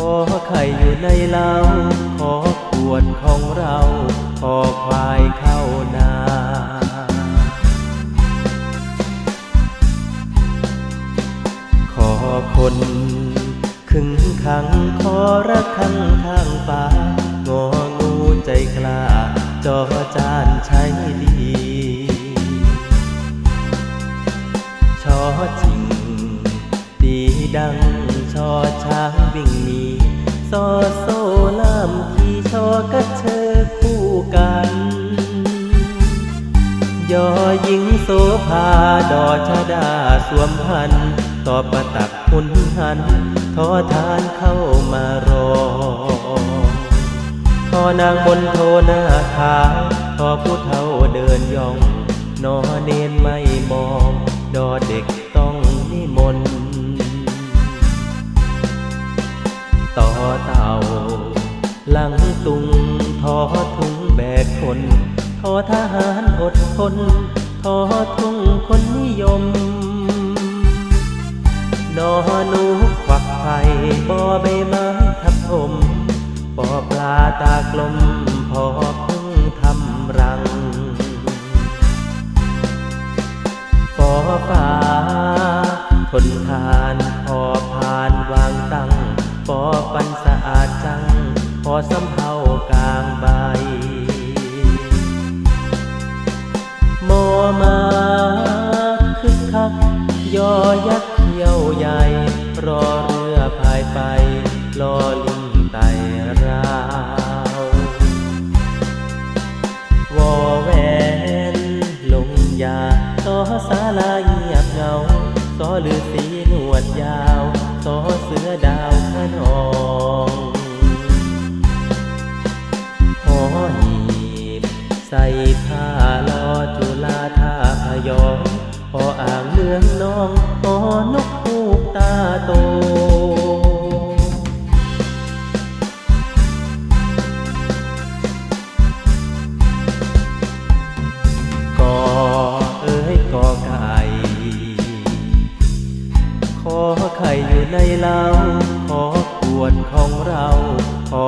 ขอไข่อยู่ในเล้าขอขวดของเรา ขอควายเข้านาขอคนขึงขังขอรักขังทางฟ้างองูใจกล้าจอจานใช้ดีชอจริง ดีดังชอช้างวิ่งหนี โซลามที่ชอกระเชอคู่กัน ยอหญิงโสภาดอชดาสวมพันต่อประตักหุนหัน ทอทานเข้ามารอทอนางบนโทนาขาทอผู้เฒ่าเดินย่อง นอเนนไม่มอง ดอเด็ก ทอทุงแบกคนทอทหารอดทนทอทุ่งคนนิยม นอหนู กลางใบ มอมาคึกคักยอยักษ์เที่ยวใหญ่ รอเรือพายไปรอลิงไต่ราววอแหวนลงยาซอสาลาเงียบเงาซอลือสี ใส่ผ้าลอจุลาท่าพยองพออ่างเมืองน้องพอนกคูกตาโตกอเอ้ยกอไก่ขอไข่อยู่ในเล้าขอขวดของเราขอ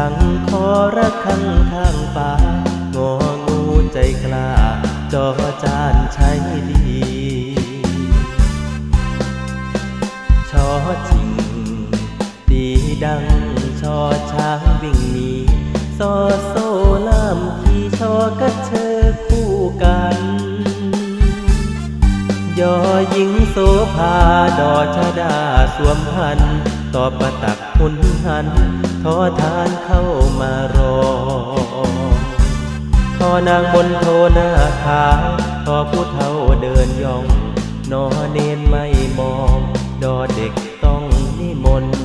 ขังขอรักขังทางฟ้างองูใจกล้า จอจานใช้ดีชอจริง ดีดังชอช้างวิ่งหนีซอโซลามที่ชอกระเชอคู่กัน ยอหญิงโสภาดอชดาสวมพันต่อประตักหุนหันทอทานเข้ามารอทอนางบนโทนาขาวทอผู้เฒ่าเดินย่อง นอเนนไม่มอง ดอเด็กต้องนิมนต์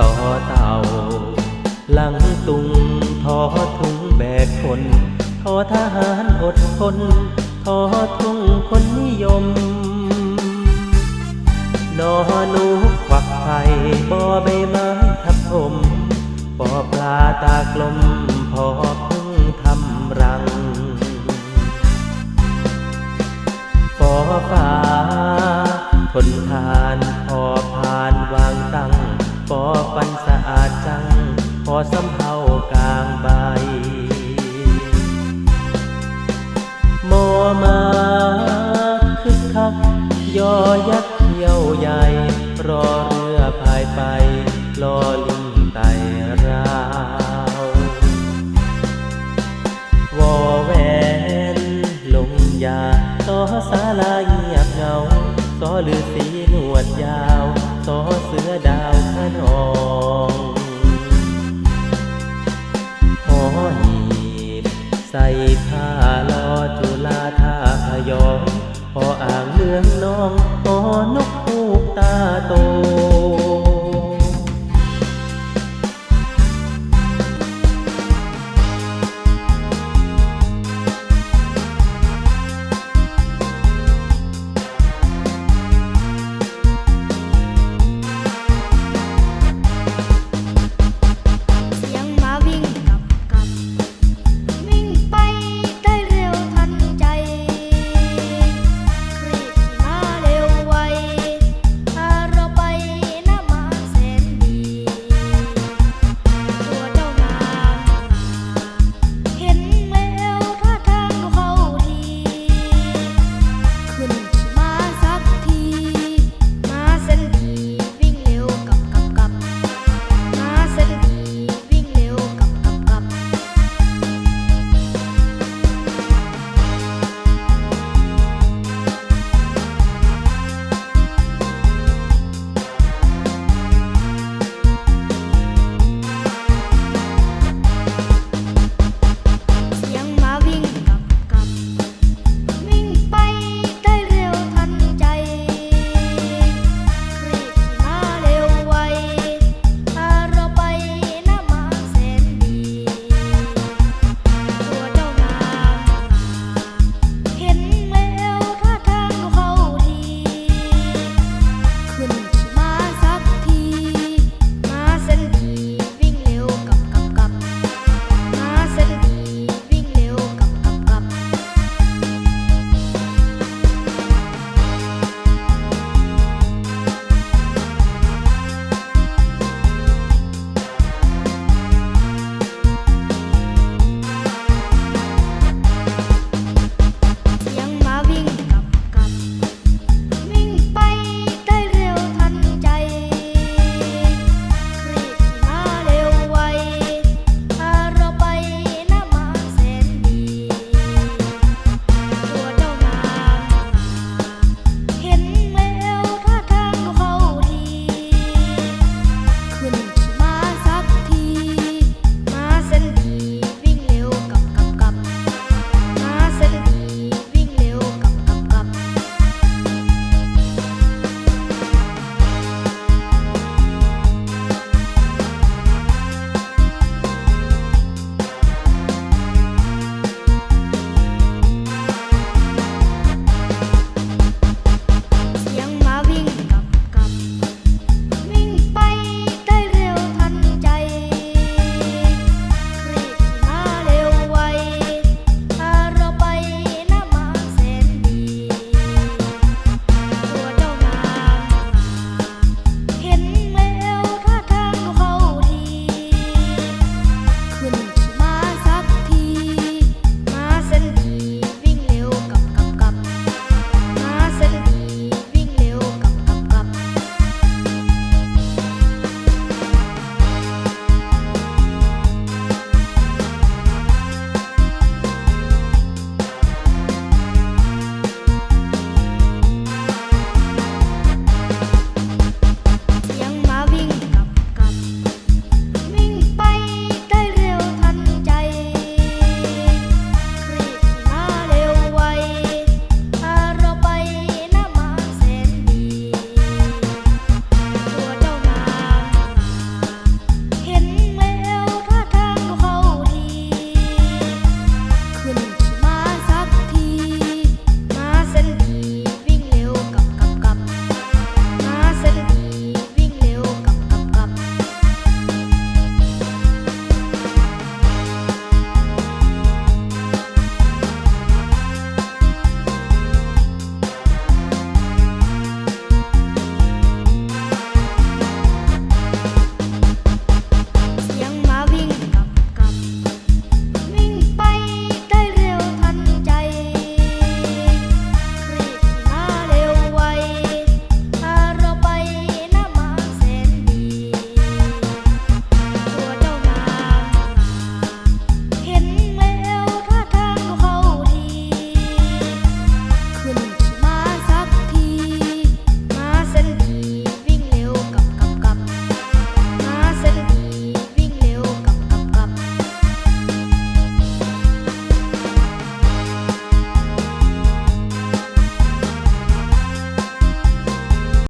ต่อเต่า หลังตุงทอทุงแบกคน ทอทหารอดทนทอทุ่งคนนิยม นอหนูควักไผ่บอใบไม้ทับถมปอปลาตากลมพอพึ่งทำรังฟอฟ้าทนทานพอผ่านวางตั้งฟอฟันสะอาดจังพอสำเภากลางใบ ยอยักษ์เที่ยวใหญ่ รอเรือพายไป รอลิงไต่ราววอแวนลงยาซอสาลาเงียบเงาซอลือสีหนวดยาวซอเสือดาวขนองหอหีบใส่